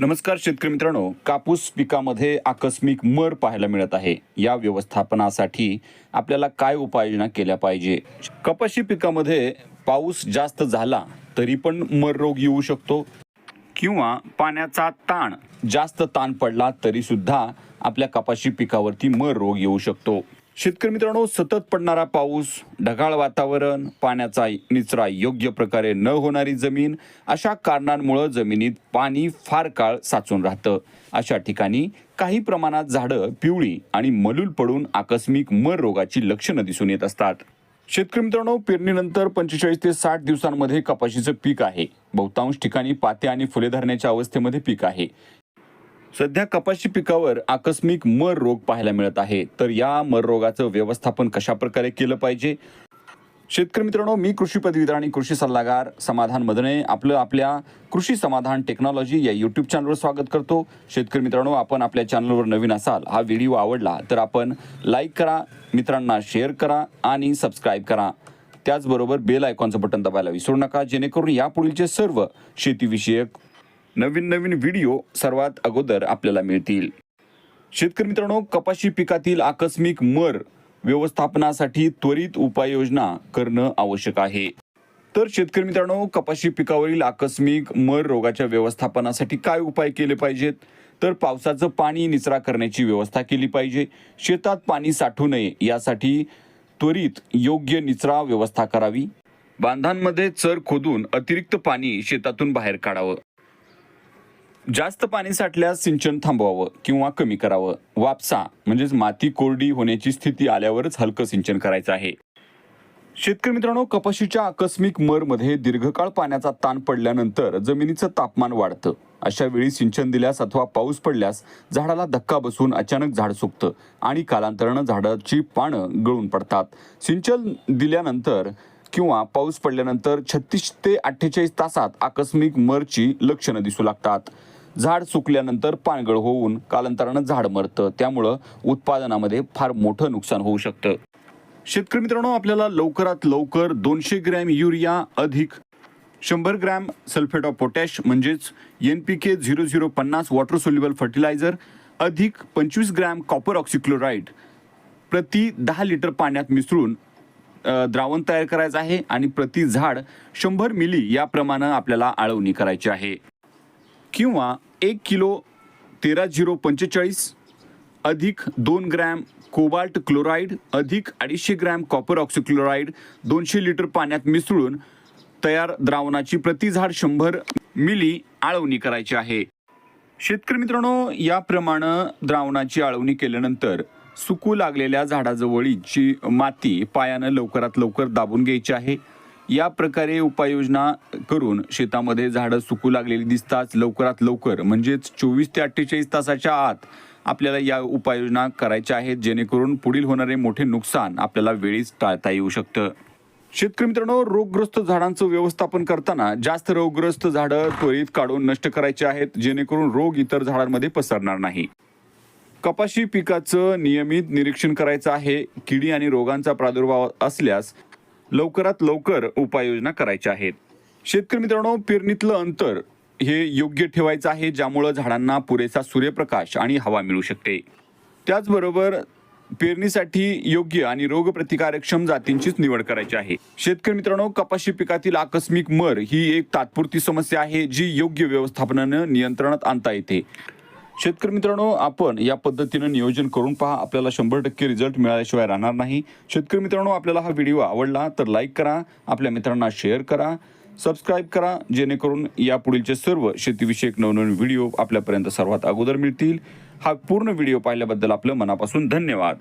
नमस्कार शेतकरी मित्रांनो कापूस पिकामध्ये आकस्मिक मर पाहायला मिळत आहे. या व्यवस्थापनासाठी आपल्याला काय उपाययोजना केल्या पाहिजे? कपाशी पिकामध्ये पाऊस जास्त झाला तरी पण मर रोग येऊ शकतो किंवा पाण्याचा ताण जास्त ताण पडला तरी सुद्धा आपल्या कपाशी पिकावरती मर रोग येऊ शकतो. शेतकरी मित्रांनो सतत पडणारा पाऊस ढगाळ वातावरण पाण्याचा निचरा योग्य प्रकारे न होणारी जमीन अशा कारणांमुळं जमिनीत पाणी फार काळ साचून राहतं. अशा ठिकाणी काही प्रमाणात झाडं पिवळी आणि मलूल पडून आकस्मिक मर रोगाची लक्षणं दिसून येत असतात. शेतकरी मित्रांनो पेरणीनंतर पंचेचाळीस ते साठ दिवसांमध्ये कपाशीचं पीक आहे. बहुतांश ठिकाणी पाते आणि फुले धरण्याच्या अवस्थेमध्ये पीक आहे. सध्या कपाशी पिकावर आकस्मिक मर रोग पाहायला मिळत आहे. तर या मर रोगाचं व्यवस्थापन कशा प्रकारे केलं पाहिजे? शेतकरी मित्रांनो मी कृषी पदवीधर आणि कृषी सल्लागार समाधान मदने आपलं आपल्या कृषी समाधान टेक्नॉलॉजी या यूट्यूब चॅनलवर स्वागत करतो. शेतकरी मित्रांनो आपण आपल्या चॅनलवर नवीन असाल हा व्हिडिओ आवडला तर आपण लाईक करा मित्रांना शेअर करा आणि सबस्क्राईब करा. त्याचबरोबर बेल आयकॉनचं बटन दाबायला विसरू नका जेणेकरून यापुढीलचे सर्व शेतीविषयक नवीन नवीन व्हिडिओ सर्वात अगोदर आपल्याला मिळतील. शेतकरी मित्रांनो कपाशी पिकातील आकस्मिक मर व्यवस्थापनासाठी त्वरित उपाययोजना करणं आवश्यक आहे. तर शेतकरी मित्रांनो कपाशी पिकावरील आकस्मिक मर रोगाच्या व्यवस्थापनासाठी काय उपाय केले पाहिजेत? तर पावसाचं पाणी निचरा करण्याची व्यवस्था केली पाहिजे. शेतात पाणी साठू नये यासाठी त्वरित योग्य निचरा व्यवस्था करावी. बांधांमध्ये चर खोदून अतिरिक्त पाणी शेतातून बाहेर काढावं. जास्त पाणी साठल्यास सिंचन थांबवावं किंवा कमी करावं. वापसा म्हणजेच माती कोरडी होण्याची स्थिती आल्यावरच हलकं सिंचन करायचं आहे. शेतकरी मित्रांनो कपाशीच्या आकस्मिक मरमध्ये दीर्घकाळ पाण्याचा ताण पडल्यानंतर जमिनीचं तापमान वाढतं. अशा वेळी सिंचन दिल्यास अथवा पाऊस पडल्यास झाडाला धक्का बसून अचानक झाड सुकतं आणि कालांतरानं झाडाची पानं गळून पडतात. सिंचन दिल्यानंतर किंवा पाऊस पडल्यानंतर छत्तीस ते अठ्ठेचाळीस तासात आकस्मिक मरची लक्षणं दिसू लागतात. झाड सुकल्यानंतर पानगळ होऊन कालांतरानं झाड मरतं. त्यामुळं उत्पादनामध्ये फार मोठं नुकसान होऊ शकतं. शेतकरी मित्रांनो आपल्याला लवकरात लवकर दोनशे ग्रॅम युरिया अधिक शंभर ग्रॅम सल्फेट ऑफ पोटॅश म्हणजेच N P K zero zero पन्नास वॉटर सोल्युबल फर्टिलायझर अधिक पंचवीस ग्रॅम कॉपर ऑक्सिक्लोराईड प्रति दहा लिटर पाण्यात मिसळून द्रावण तयार करायचं आहे आणि प्रति झाड शंभर मिली याप्रमाणे आपल्याला आळवणी करायची आहे. किंवा एक किलो तेरा झिरो पंचेचाळीस अधिक दोन ग्रॅम कोबाल्ट क्लोराईड अधिक अडीचशे ग्रॅम कॉपर ऑक्सिक्लोराईड दोनशे लिटर पाण्यात मिसळून तयार द्रावणाची प्रति झाड शंभर मिली आळवणी करायची आहे. शेतकरी मित्रांनो याप्रमाणे द्रावणाची आळवणी केल्यानंतर सुकू लागलेल्या झाडाजवळीची माती पायानं लवकरात लवकर दाबून घ्यायची आहे या प्रकारे उपाययोजना करून शेतामध्ये झाडं सुकू लागलेली दिसताच लवकरात लवकर म्हणजेच चोवीस ते अठ्ठेचाळीस तासाच्या आत आपल्याला या उपाययोजना करायच्या आहेत जेणेकरून पुढील होणारे मोठे नुकसान आपल्याला वेळीच टाळता येऊ शकतं. शेतकरी मित्रांनो रोगग्रस्त झाडांचं व्यवस्थापन करताना जास्त रोगग्रस्त झाडं त्वरित काढून नष्ट करायचे आहेत जेणेकरून रोग इतर झाडांमध्ये पसरणार नाही. कपाशी पिकाचं नियमित निरीक्षण करायचं आहे. किडी आणि रोगांचा प्रादुर्भाव असल्यास लवकरात लवकर उपाययोजना करायच्या आहेत. शेतकरी मित्रांनो पेरणीतलं अंतर हे योग्य ठेवायचं आहे ज्यामुळं झाडांना पुरेसा सूर्यप्रकाश आणि हवा मिळू शकते. त्याचबरोबर पेरणीसाठी योग्य आणि रोगप्रतिकारक्षम जातींचीच निवड करायची आहे. शेतकरी मित्रांनो कपाशी पिकातील आकस्मिक मर ही एक तात्पुरती समस्या आहे जी योग्य व्यवस्थापनानं नियंत्रणात आणता येते. शेतकरी मित्रांनो आपण या पद्धतीनं नियोजन करून पहा. आपल्याला शंभर टक्के रिझल्ट मिळाल्याशिवाय राहणार नाही. शेतकरी मित्रांनो आपल्याला हा व्हिडिओ आवडला तर लाईक करा. आपल्या मित्रांना शेअर करा. सबस्क्राईब करा. जेणेकरून यापुढीलचे सर्व शेतीविषयक नवनवीन व्हिडिओ आपल्यापर्यंत सर्वात अगोदर मिळतील. हा पूर्ण व्हिडिओ पाहिल्याबद्दल आपलं मनापासून धन्यवाद.